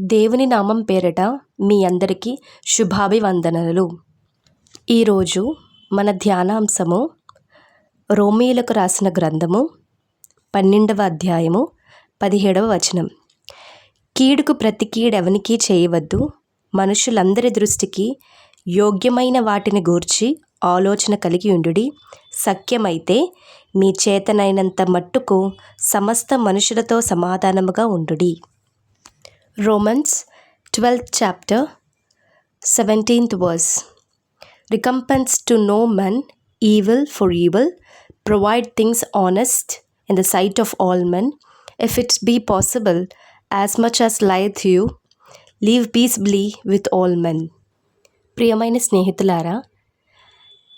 దేవుని నామం పేరట మీ అందరికీ శుభాభివందనలు. ఈరోజు మన ధ్యానాంశము రోమీలకు రాసిన గ్రంథము పన్నెండవ అధ్యాయము పదిహేడవ వచనం. కీడుకు ప్రతి కీడెవనికి చేయవద్దు. మనుషులందరి దృష్టికి యోగ్యమైన వాటిని గూర్చి ఆలోచన కలిగి ఉండుడి. సఖ్యమైతే మీ చేతనైనంత మట్టుకు సమస్త మనుషులతో సమాధానముగా ఉండుడి. Romans twelfth chapter seventeenth verse recompense to no men evil for evil provide things honest in the sight of all men if its be possible as much as lieth you live peaceably with all men ప్రియమైన స్నేహితులారా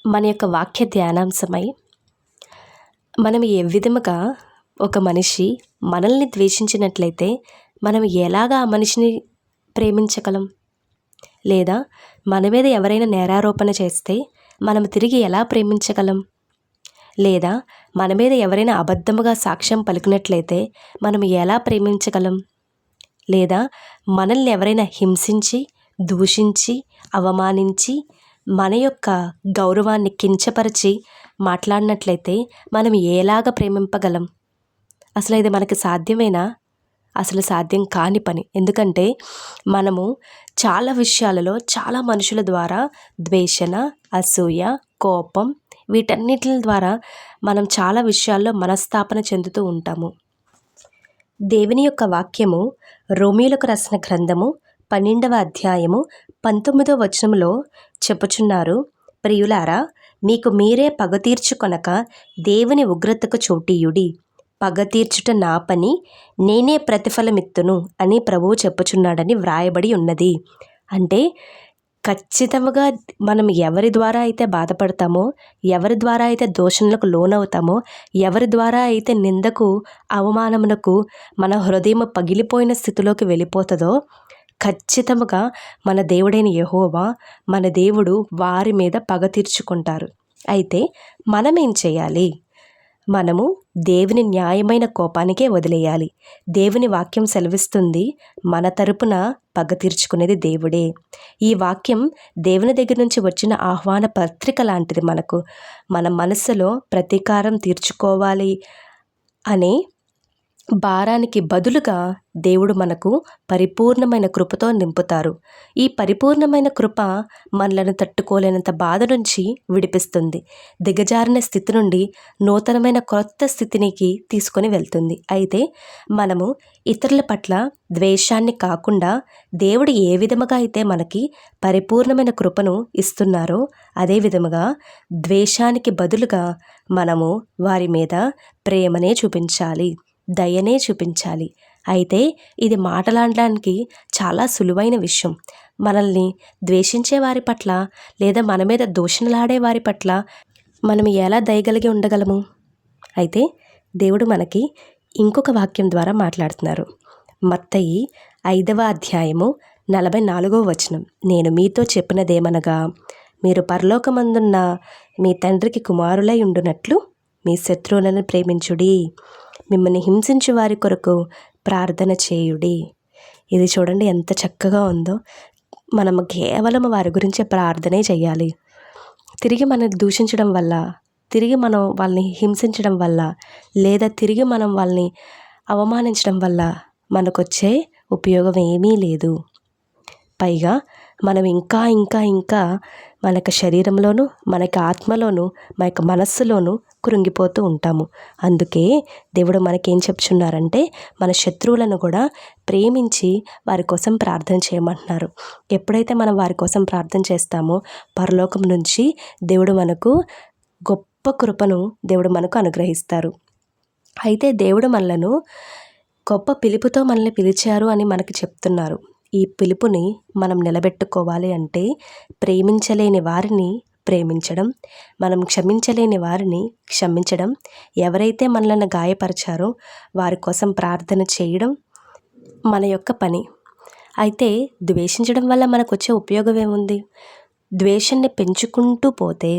మన యొక్క వాక్య ధ్యానాంశమై మనం ఏ విధముగా ఒక మనిషి మనల్ని ద్వేషించినట్లయితే మనం ఎలాగా ఆ మనిషిని ప్రేమించగలం? లేదా మన మీద ఎవరైనా నేరారోపణ చేస్తే మనం తిరిగి ఎలా ప్రేమించగలం? లేదా మన మీద ఎవరైనా అబద్ధముగా సాక్ష్యం పలికినట్లయితే మనం ఎలా ప్రేమించగలం? లేదా మనల్ని ఎవరైనా హింసించి దూషించి అవమానించి మన యొక్క గౌరవాన్ని కించపరిచి మాట్లాడినట్లయితే మనం ఎలాగ ప్రేమింపగలం? అసలు ఇది మనకి సాధ్యమేనా? అసలు సాధ్యం కాని పని. ఎందుకంటే మనము చాలా విషయాలలో చాలా మనుషుల ద్వారా ద్వేషణ అసూయ కోపం వీటన్నిటి ద్వారా మనం చాలా విషయాల్లో మనస్తాపన చెందుతూ ఉంటాము. దేవుని యొక్క వాక్యము రోమిలకు రాసిన గ్రంథము పన్నెండవ అధ్యాయము పంతొమ్మిదవ వచనంలో చెప్పుచున్నారు. ప్రియులారా మీకు మీరే పగ తీర్చుకొనక దేవుని ఉగ్రతకు చోటీయుడి. పగ తీర్చుట నా పని నేనే ప్రతిఫలమిత్తును అని ప్రభువు చెప్పుచున్నాడని వ్రాయబడి ఉన్నది. అంటే ఖచ్చితంగా మనం ఎవరి ద్వారా అయితే బాధపడతామో ఎవరి ద్వారా అయితే దోషణలకు లోనవుతామో ఎవరి ద్వారా అయితే నిందకు అవమానమునకు మన హృదయం పగిలిపోయిన స్థితిలోకి వెళ్ళిపోతుందో ఖచ్చితంగా మన దేవుడైన యహోవా మన దేవుడు వారి మీద పగ తీర్చుకుంటారు. అయితే మనం ఏం చేయాలి? మనము దేవుని న్యాయమైన కోపానికే వదిలేయాలి. దేవుని వాక్యం సెలవిస్తుంది మన తరపున పగ తీర్చుకునేది దేవుడే. ఈ వాక్యం దేవుని దగ్గర నుంచి వచ్చిన ఆహ్వాన పత్రిక లాంటిది మనకు. మన మనస్సులో ప్రతీకారం తీర్చుకోవాలి అనే భారానికి బదులుగా దేవుడు మనకు పరిపూర్ణమైన కృపతో నింపుతారు. ఈ పరిపూర్ణమైన కృప మనలను తట్టుకోలేనంత బాధ నుంచి విడిపిస్తుంది. దిగజారిన స్థితి నుండి నూతనమైన కొత్త స్థితినికి తీసుకొని వెళ్తుంది. అయితే మనము ఇతరుల పట్ల ద్వేషాన్ని కాకుండా దేవుడు ఏ విధముగా అయితే మనకి పరిపూర్ణమైన కృపను ఇస్తున్నారో అదే విధముగా ద్వేషానికి బదులుగా మనము వారి మీద ప్రేమనే చూపించాలి. దయనే చూపించాలి. అయితే ఇది మాటలాడడానికి చాలా సులువైన విషయం. మనల్ని ద్వేషించే వారి పట్ల లేదా మన మీద దూషణలాడే వారి పట్ల మనం ఎలా దయగలిగి ఉండగలము? అయితే దేవుడు మనకి ఇంకొక వాక్యం ద్వారా మాట్లాడుతున్నారు. మత్తయి ఐదవ అధ్యాయము నలభై నాలుగవ వచనం. నేను మీతో చెప్పినదేమనగా మీరు పరలోకమందున్న మీ తండ్రికి కుమారులై ఉండునట్లు మీ శత్రువులను ప్రేమించుడి. మిమ్మల్ని హింసించే వారి కొరకు ప్రార్థన చేయుడి. ఇది చూడండి ఎంత చక్కగా ఉందో. మనం కేవలం వారి గురించి ప్రార్థనే చేయాలి. తిరిగి మనం దూషించడం వల్ల తిరిగి మనం వాళ్ళని హింసించడం వల్ల లేదా తిరిగి మనం వాళ్ళని అవమానించడం వల్ల మనకొచ్చే ఉపయోగం ఏమీ లేదు. పైగా మనం ఇంకా ఇంకా ఇంకా మన యొక్క శరీరంలోనూ యొక్క ఆత్మలోనూ మన యొక్క మనస్సులోనూ కృంగిపోతూ ఉంటాము. అందుకే దేవుడు మనకేం చెప్తున్నారంటే మన శత్రువులను కూడా ప్రేమించి వారి కోసం ప్రార్థన చేయమంటున్నారు. ఎప్పుడైతే మనం వారి కోసం ప్రార్థన చేస్తామో పరలోకం నుంచి దేవుడు మనకు గొప్ప కృపను దేవుడు మనకు అనుగ్రహిస్తారు. అయితే దేవుడు మనలను గొప్ప పిలుపుతో మనల్ని పిలిచారు అని మనకి చెప్తున్నారు. ఈ పిలుపుని మనం నిలబెట్టుకోవాలి అంటే ప్రేమించలేని వారిని ప్రేమించడం మనం క్షమించలేని వారిని క్షమించడం ఎవరైతే మనల్ని గాయపరిచారో వారి కోసం ప్రార్థన చేయడం మన యొక్క పని. అయితే ద్వేషించడం వల్ల మనకు వచ్చే ఉపయోగం ఏముంది? ద్వేషాన్ని పెంచుకుంటూ పోతే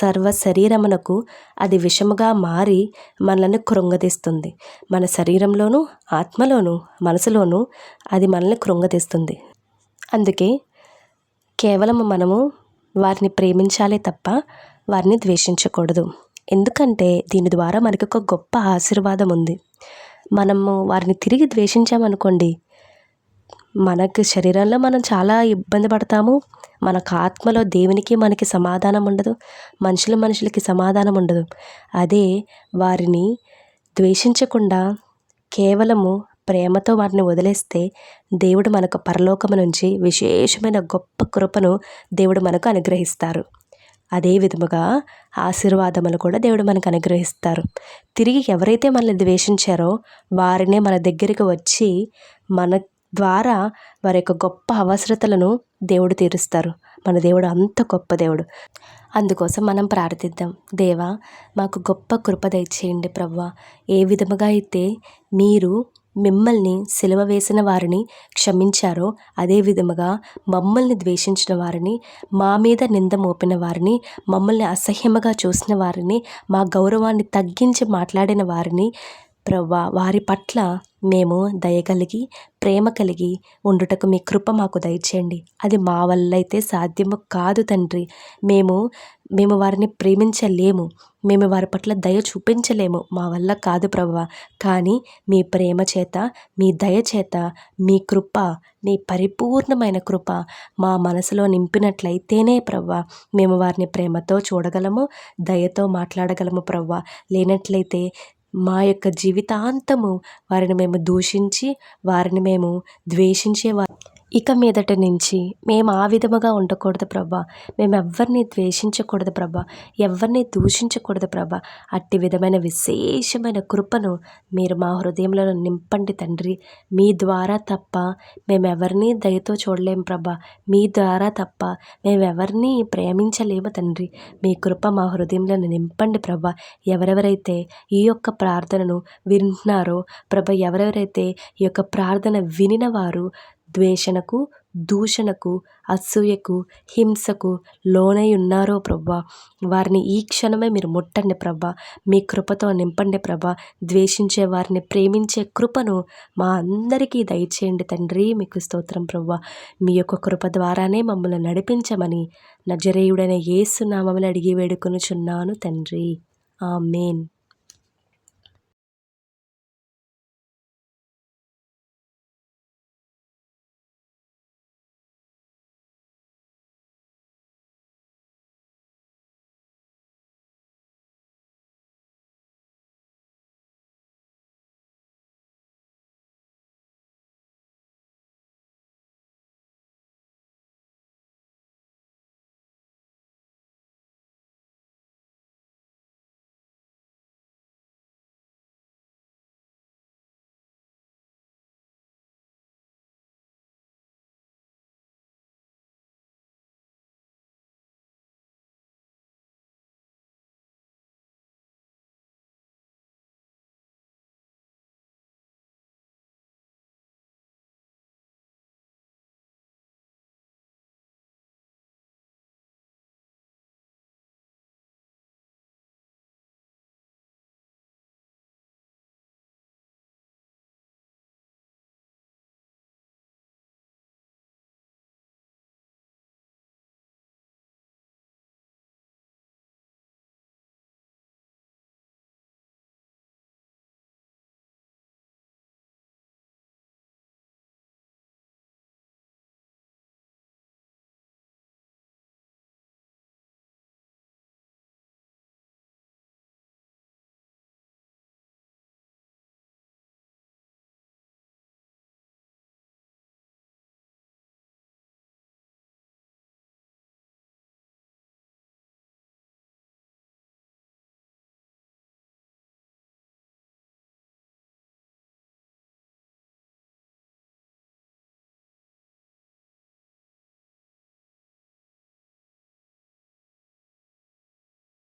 సర్వ శరీరమునకు అది విషముగా మారి మనల్ని కృంగతీస్తుంది మన శరీరంలోనూ ఆత్మలోనూ మనసులోనూ అది మనల్ని కృంగతీస్తుంది అందుకే కేవలం మనము వారిని ప్రేమించాలి తప్ప వారిని ద్వేషించకూడదు. ఎందుకంటే దీని ద్వారా మనకి ఒక గొప్ప ఆశీర్వాదం ఉంది మనము వారిని తిరిగి ద్వేషించామనుకోండి మనకు శరీరంలో మనం చాలా ఇబ్బంది పడతాము. మనకు ఆత్మలో దేవునికి మనకి సమాధానం ఉండదు. మనుషుల మనుషులకి సమాధానం ఉండదు. అదే వారిని ద్వేషించకుండా కేవలము ప్రేమతో వారిని వదిలేస్తే దేవుడు మనకు పరలోకము నుంచి విశేషమైన గొప్ప కృపను దేవుడు మనకు అనుగ్రహిస్తారు. అదే విధముగా ఆశీర్వాదములు కూడా దేవుడు మనకు అనుగ్రహిస్తారు. తిరిగి ఎవరైతే మనల్ని ద్వేషించారో వారినే మన దగ్గరికి వచ్చి మన ద్వారా వారి యొక్క గొప్ప అవసరతలను దేవుడు తీరుస్తారు. మన దేవుడు అంత గొప్ప దేవుడు. అందుకోసం మనం ప్రార్థిద్దాం. దేవా మాకు గొప్ప కృప దయచేయండి ప్రవ్వ. ఏ విధముగా అయితే మీరు మిమ్మల్ని సిలువ వేసిన వారిని క్షమించారో అదే విధముగా మమ్మల్ని ద్వేషించిన వారిని మా మీద నింద మోపిన వారిని మమ్మల్ని అసహ్యముగా చూసిన వారిని మా గౌరవాన్ని తగ్గించి మాట్లాడిన వారిని ప్రవ్వా వారి పట్ల మేము దయ కలిగి ప్రేమ కలిగి ఉండుటకు మీ కృప మాకు దయచేయండి. అది మా వల్ల అయితే సాధ్యము కాదు తండ్రి. మేము మేము వారిని ప్రేమించలేము. మేము వారి పట్ల దయ చూపించలేము. మా వల్ల కాదు ప్రభా కానీ మీ ప్రేమ చేత మీ దయ చేత మీ కృప మీ పరిపూర్ణమైన కృప మా మనసులో నింపినట్లయితేనే ప్రవ్వ మేము వారిని ప్రేమతో చూడగలము దయతో మాట్లాడగలము ప్రవ్వ లేనట్లయితే మా యొక్క జీవితాంతము వారిని మేము దూషించి వారిని మేము ద్వేషించే వారి ఇక మీదట నుంచి మేము ఆ విధముగా ఉండకూడదు ప్రభా. మేము ఎవరిని ద్వేషించకూడదు ప్రభా. ఎవరిని దూషించకూడదు ప్రభా. అట్టి విధమైన విశేషమైన కృపను మీరు మా హృదయంలో నింపండి తండ్రి. మీ ద్వారా తప్ప మేము ఎవరిని దయతో చూడలేము ప్రభా. మీ ద్వారా తప్ప మేము ఎవరిని ప్రేమించలేము తండ్రి. మీ కృప మా హృదయంలో నింపండి ప్రభా. ఎవరెవరైతే ఈ యొక్క ప్రార్థనను వింటున్నారో ప్రభ ఎవరెవరైతే ఈ యొక్క ప్రార్థన వినిన వారు ద్వేషణకు దూషణకు అసూయకు హింసకు లోనై ఉన్నారో ప్రభా. వారిని ఈ క్షణమే మీరు ముట్టండి ప్రభా. మీ కృపతో నింపండి ప్రభా. ద్వేషించే వారిని ప్రేమించే కృపను మా అందరికీ దయచేయండి తండ్రి. మీకు స్తోత్రం ప్రభా. మీ యొక్క కృప ద్వారానే మమ్మల్ని నడిపించమని నజరేయుడైన ఏసు నామములు అడిగి వేడుకొనుచున్నాను తండ్రి. ఆమెన్.